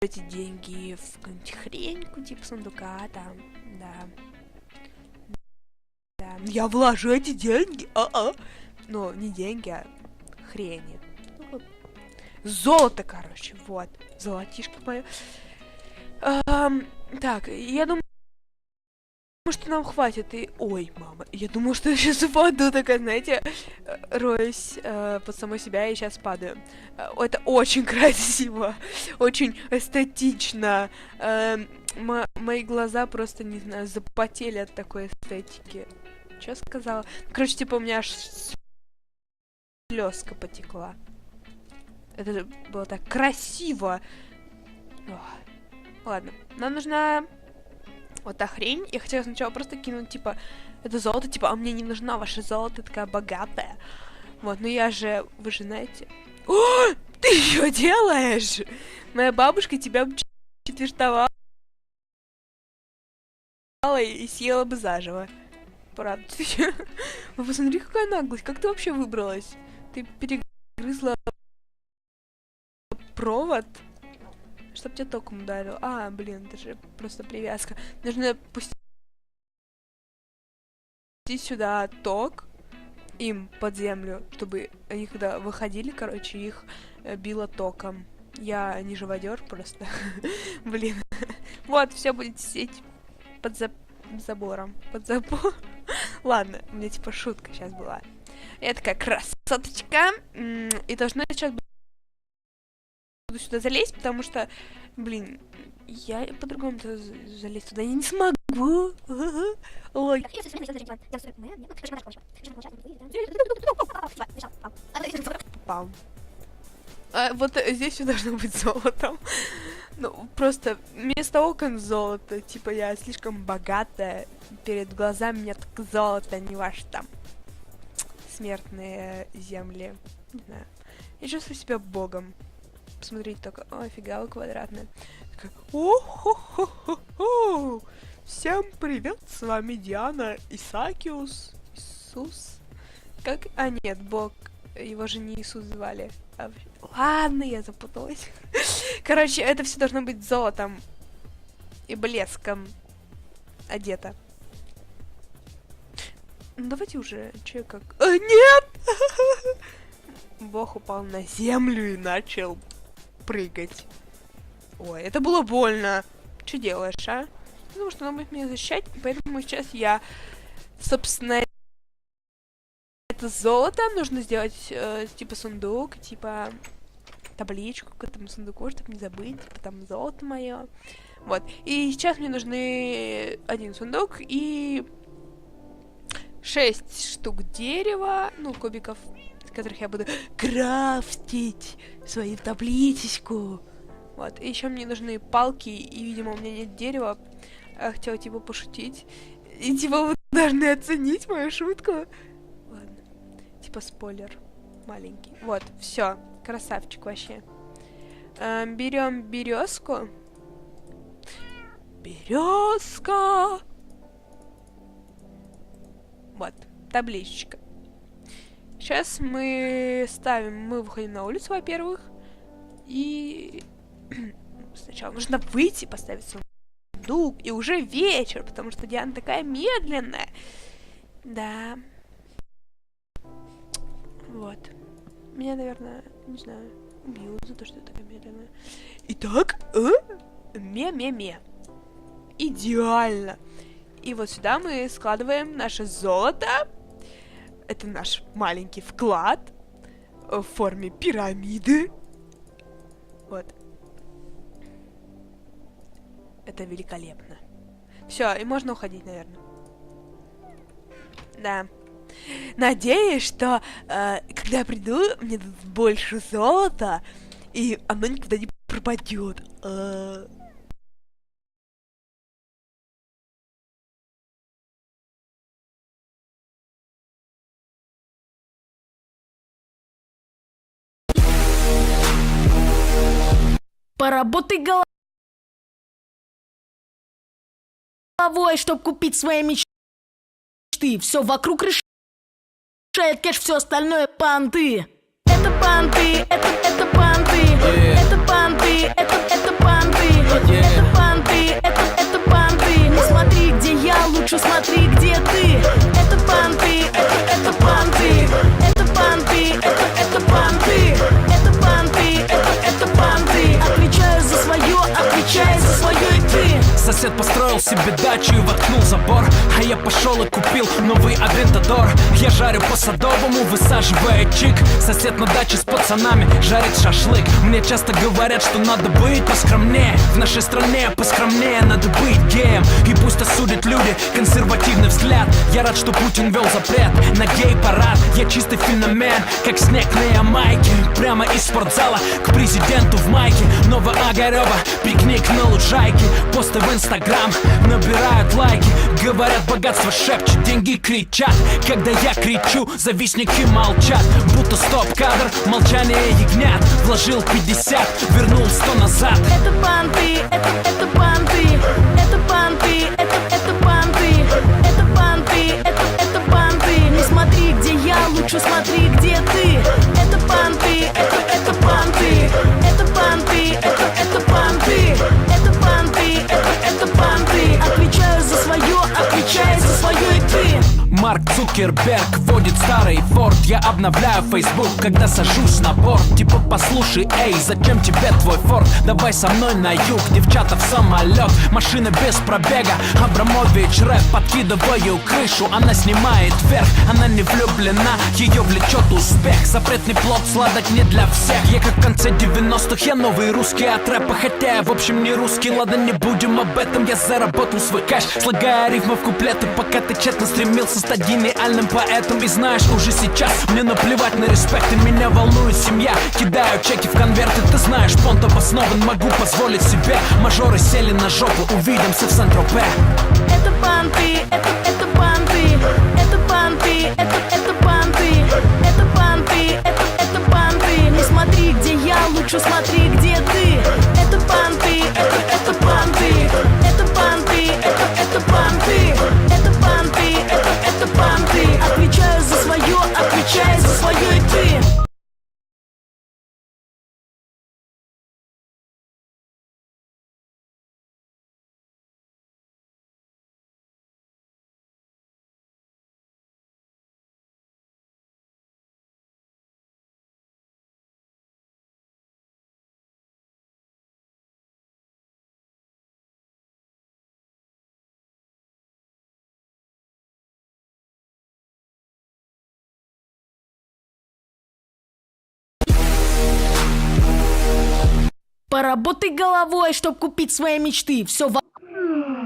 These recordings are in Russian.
эти деньги в какую-нибудь хреньку, типа сундука там, да. Да, я вложу эти деньги, а-а. Ну, не деньги, а хрени. Ну, Золото, короче, вот. Золотишко мое. Ам, так, я думаю, что нам хватит. И... Ой, мама, я думаю, что я сейчас упаду, такая, знаете, э, роюсь э, под самой себя и сейчас падаю. Э, Это очень красиво, очень эстетично. Мо- мои глаза просто, не знаю, запотели от такой эстетики. Что сказала? Короче, типа у меня аж слезка потекла. Это было так красиво. Ох. Ладно, нам нужна вот та хрень. Я хотела сначала просто кинуть, типа, это золото, типа, а мне не нужна ваша золото, такая богатая. Вот, но я же, вы же знаете... О, ты что делаешь? Моя бабушка тебя бы четвертовала и съела бы заживо. Правда. Вы посмотри, какая наглость. Как ты вообще выбралась? Ты перегрызла провод? Чтоб тебя током ударил. А, блин, это же просто привязка. Нужно пустить сюда ток им под землю, чтобы они когда выходили, короче, их э, било током. Я не живодер просто. Блин. Вот, все будет сидеть под за- забором. Под забор. Ладно, у меня типа шутка сейчас была. Я такая красоточка. И должна сейчас буду сюда залезть, потому что, блин, я по-другому залезть туда не смогу. Ой, попал. А, вот здесь все должно быть золотом. Ну, просто вместо окон золото. Типа я слишком богатая. Перед глазами у меня так золото, а не ваши там смертные земли. Не знаю. Я чувствую себя богом. Посмотрите только. О, офига, вы квадратная. Такая, «О-хо-хо-хо-хо! Всем привет, с вами Диана Исакиус. Иисус. Как? А, нет, бог. Его же не Иисус звали. А, Ладно, я запуталась. Короче, это все должно быть золотом и блеском одето. Ну давайте уже, че как... А, нет! Бог упал на землю и начал прыгать. Ой, это было больно. Что делаешь, а? Потому что она будет меня защищать, поэтому сейчас я, собственно, это золото нужно сделать, э, типа сундук, типа табличку к этому сундуку, чтобы не забыть, типа там золото мое. Вот. И сейчас мне нужны один сундук и шесть штук дерева, ну, кубиков, которых я буду крафтить свою табличку. Вот. И еще мне нужны палки, и, видимо, у меня нет дерева. Я хотела, типа, пошутить. И, типа, вы должны оценить мою шутку. Ладно. Типа, спойлер. Маленький. Вот, все. Красавчик вообще. берем березку. Березка. Вот, табличка. Сейчас мы ставим, мы выходим на улицу, во-первых, и сначала нужно выйти, поставить сундук, и уже вечер, потому что Диана такая медленная. Да. Вот. Меня, наверное, не знаю, убьют за то, что я такая медленная. Итак, э? ме-ме-ме. Идеально. И вот сюда мы складываем наше золото. Это наш маленький вклад в форме пирамиды. Вот. Это великолепно. Все, и можно уходить, наверное. Да. Надеюсь, что э, когда я приду, мне дадут больше золота, и оно никогда не пропадет. Э, Поработай головой, чтобы купить свои мечты. Все вокруг решает кэш, все остальное панты. Это панты, это, это панты, это панты, это, это панты. Сосед построил себе дачу и воткнул забор. А я пошел и купил новый Авентадор Я жарю по садовому, высаживая чик. Сосед на даче с пацанами жарит шашлык. Мне часто говорят, что надо быть поскромнее. В нашей стране поскромнее надо быть геем. И пусть осудят люди консервативный взгляд. Я рад, что Путин вел запрет на гей-парад. Я чистый феномен, как снег на Ямайке. Прямо из спортзала к президенту в майке. Новоогарева, пикник на лужайке. Посты в инстаграм набирают лайки. Говорят, богатство шепчет, деньги кричат. Когда я кричу, завистники молчат Будто стоп-кадр, молчание ягнят. Вложил 50, вернул 100 назад. Это банты, это, Цукерберг водит старый форт. Я обновляю Facebook, когда сажусь на борт. Типа послушай, эй, зачем тебе твой форт? Давай со мной на юг, девчата в самолет. Машина без пробега, Абрамович рэп Подкидываю крышу, она снимает вверх Она не влюблена, ее влечет успех. Запретный плод сладок не для всех. Я как в конце 90-х, я новый русский от рэпа Хотя я в общем не русский, ладно не будем об этом Я заработал свой кэш, слагая рифмы в куплеты Пока ты тщетно стремился стать гениальным поэтом. И знаешь, уже сейчас мне наплевать на респект. И меня волнует семья, кидаю чеки в конверты. Ты знаешь, понт обоснован, могу позволить себе. Мажоры сели на жопу, увидимся в Сан-Тропе Это банты, это, это банты, это банты, это, это банты, это банты, это, это банты. Не смотри, где я, лучше смотри, где Поработай головой, чтоб купить свои мечты. Все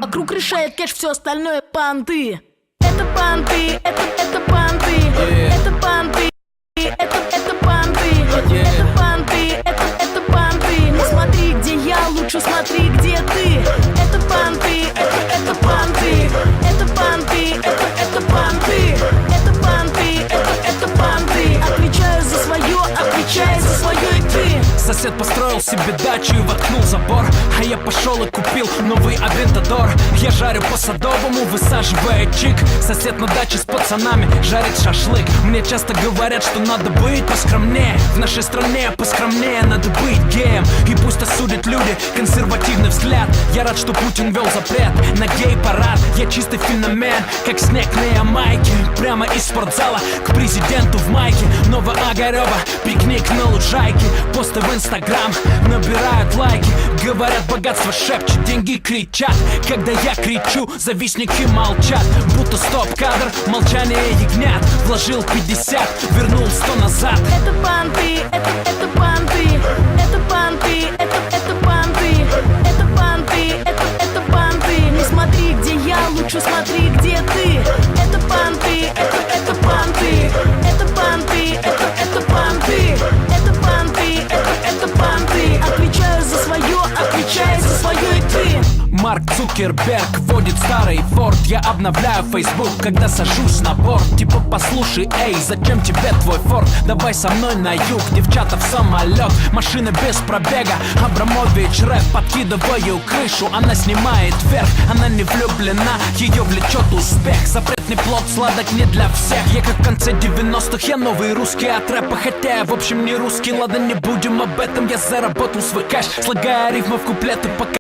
вокруг решает кэш, все остальное панты. Это панты, это, это панты, это панты, это, это панты, это панты, это, это панты. Не смотри, где я, лучше смотри, где ты. Сосед построил себе дачу и воткнул забор. А я пошел и купил новый Авентадор. Я жарю по садовому, высаживая чик. Сосед на даче с пацанами жарит шашлык. Мне часто говорят, что надо быть поскромнее. В нашей стране поскромнее надо быть геем. И пусть осудят люди консервативный взгляд. Я рад, что Путин вел запрет на гей-парад. Я чистый феномен, как снег на Ямайке. Прямо из спортзала к президенту в майке. Новоогарева, пикник на лужайке. Посты в инстаграм набирают лайки Говорят, богатство шепчет, деньги кричат. Когда я кричу, завистники молчат. Будто стоп-кадр, молчание ягнят. Вложил 50, вернул 100 назад. Это банты, это, это банты, это банты, это, это банты, это банты, это, это банты. Не смотри, где я, лучше смотри, Цукерберг водит старый форт Я обновляю Facebook, когда сажусь на борт. Типа послушай, эй, зачем тебе твой форт? Давай со мной на юг, девчата в самолет. Машина без пробега, Абрамович рэп Подкидываю крышу, она снимает вверх Она не влюблена, ее влечет успех. Запретный плод сладок не для всех. Я как в конце 90-х, я новый русский от рэпа. Хотя я в общем не русский, ладно не будем об этом. Я заработал свой кэш, слагая рифмы в куплеты пока